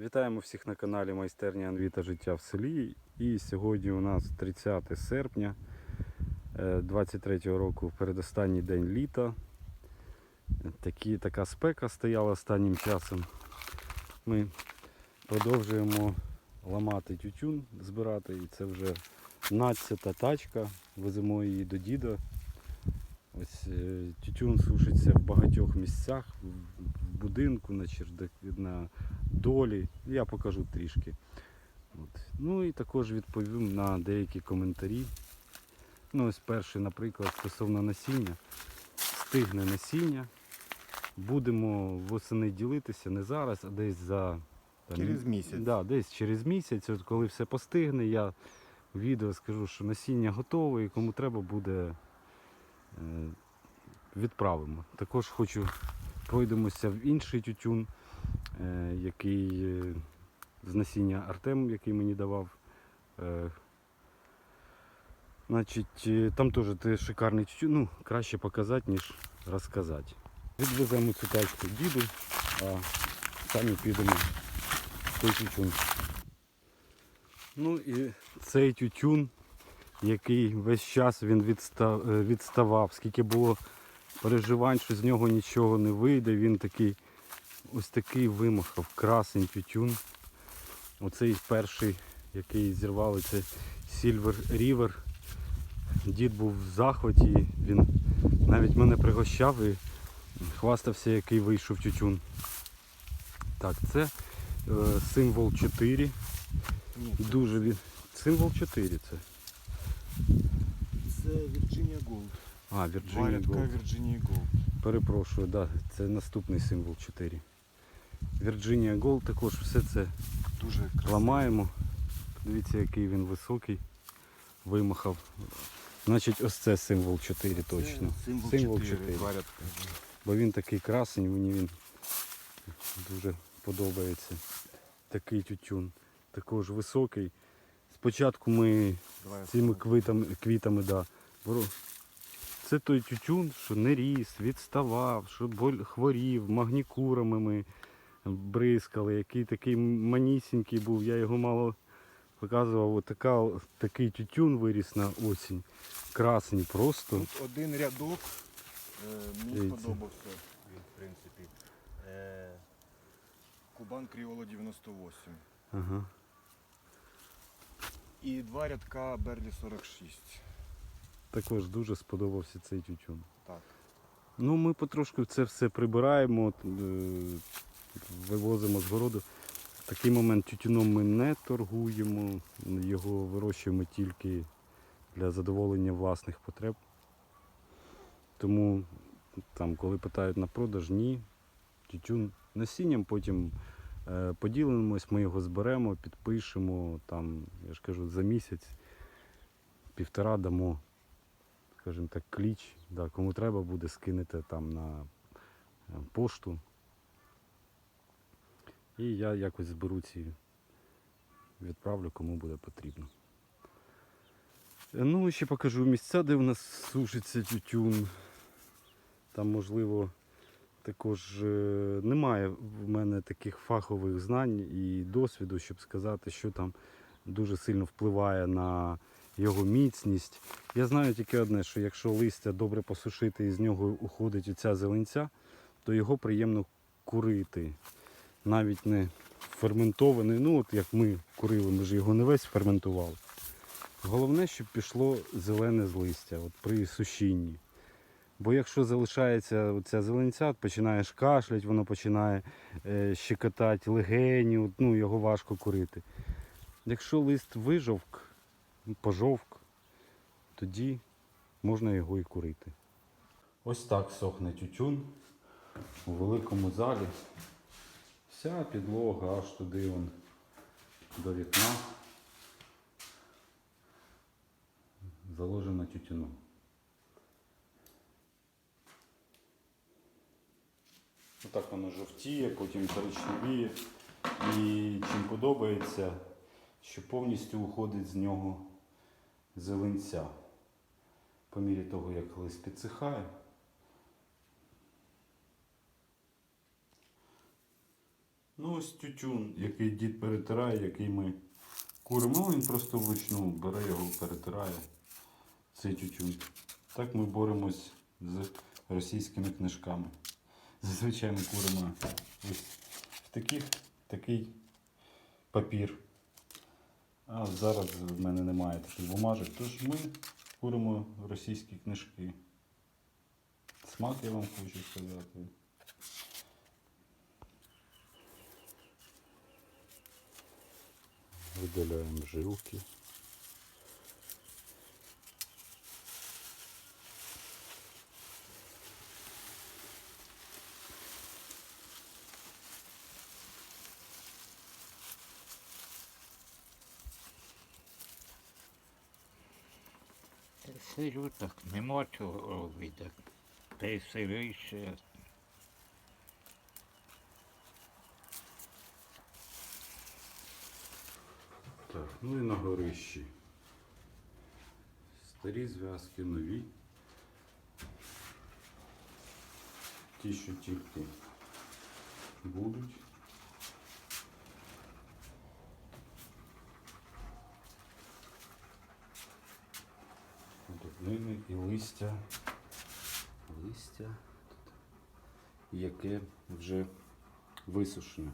Вітаємо всіх на каналі Майстерня Анвіта Життя в селі. І сьогодні у нас 30 серпня 23 року, передостанній день літа. Такі, така спека стояла останнім часом. Ми продовжуємо ламати тютюн, збирати. І це вже 12 тачка. Веземо її до діда. Ось е, тютюн сушиться в багатьох місцях, в будинку, на чердак, на долі. Я покажу трішки. От. Ну і також відповім на деякі коментарі. Ну, ось перший, наприклад, стосовно насіння. Стигне насіння. Будемо восени ділитися не зараз, а десь за там, Через місяць. Да, десь через місяць, от коли все постигне, я в відео скажу, що насіння готове і кому треба буде е, відправимо. Також хочу пройдемося в інший тютюн, який е, з насіння Артем, який мені давав. Е, Значить, е, там теж те шикарний тютюн, ну, краще показати, ніж розказати. Відвеземо цю тачку діду, а самі підемо в той тютюн. Ну і цей тютюн, який весь час він відстав, е, відставав, скільки було переживань, що з нього нічого не вийде, він такий ось такий вимахав, красень тютюн. Оцей перший, який зірвали, це Silver River. Дід був в захваті, він навіть мене пригощав і хвастався, який вийшов тютюн. Так, це е, символ 4. Ні, це- Дуже від... Символ 4 це. Це Virginia Gold. А, Virginia Варятка Gold. Virginia Gold. Перепрошую, да, це наступний символ 4. Virginia Gold також все це Дуже красиво. ламаємо. Дивіться, який він високий, вимахав. Значить, ось це символ 4 точно. Це Символ, Символ 4. 4. Бо він такий красень, мені він дуже подобається. Такий тютюн. Також високий. Спочатку ми Давай цими квітами, квітами да. Це той тютюн, що не ріс, відставав, що хворів, магнікурами ми бризкали, який такий манісінький був, я його мало показував. Отака, такий тютюн виріс на осінь. Красний просто. Тут один рядок. Е, мені сподобався він, в принципі. Е, Кубан Кріоло 98. Ага. І два рядка Берлі 46. Також дуже сподобався цей тютюн. Так. Ну, ми потрошку це все прибираємо, е, вивозимо з городу. В такий момент тютюном ми не торгуємо, його вирощуємо тільки для задоволення власних потреб. Тому там, коли питають на продаж, ні. Тютюн насінням, потім е, поділимось, ми його зберемо, підпишемо, там, я ж кажу, за місяць, півтора дамо скажімо так, кліч. Да, кому треба буде, скинете там на е, пошту. І я якось зберу ці, відправлю, кому буде потрібно. Ну, ще покажу місця, де у нас сушиться тютюн. Там, можливо, також е, немає в мене таких фахових знань і досвіду, щоб сказати, що там дуже сильно впливає на його міцність. Я знаю тільки одне, що якщо листя добре посушити і з нього уходить оця зеленця, то його приємно курити. Навіть не ферментований, ну от як ми курили, ми ж його не весь ферментували. Головне, щоб пішло зелене з листя от при сушінні. Бо якщо залишається оця зеленця, починаєш кашлять, воно починає е, щекотати легені, ну, його важко курити. Якщо лист вижовк, пожовк, тоді можна його і курити. Ось так сохне тютюн у великому залі. Вся підлога аж туди вон, до вікна заложена тютюном. Отак воно жовтіє, потім коричневіє. І чим подобається, що повністю уходить з нього зеленця. По мірі того, як лист підсихає. Ну, ось тютюн, який дід перетирає, який ми куримо. Ну, він просто вручну бере його, перетирає цей тютюн. Так ми боремось з російськими книжками. Зазвичай ми куримо ось в таких, такий папір. А зараз в мене немає таких бумажок, тож ми куримо російські книжки. Смак я вам хочу сказати. Видаляємо жилки. Сирю так, нема чого робити. Та й сири ще. Так, ну і на горищі. Старі зв'язки, нові. Ті, що тільки будуть. Дубнини і листя. Листя, яке вже висушене.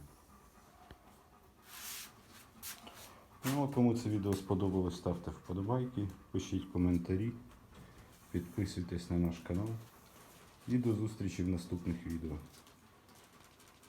Ну, а кому це відео сподобалось, ставте вподобайки, пишіть коментарі, підписуйтесь на наш канал. І до зустрічі в наступних відео.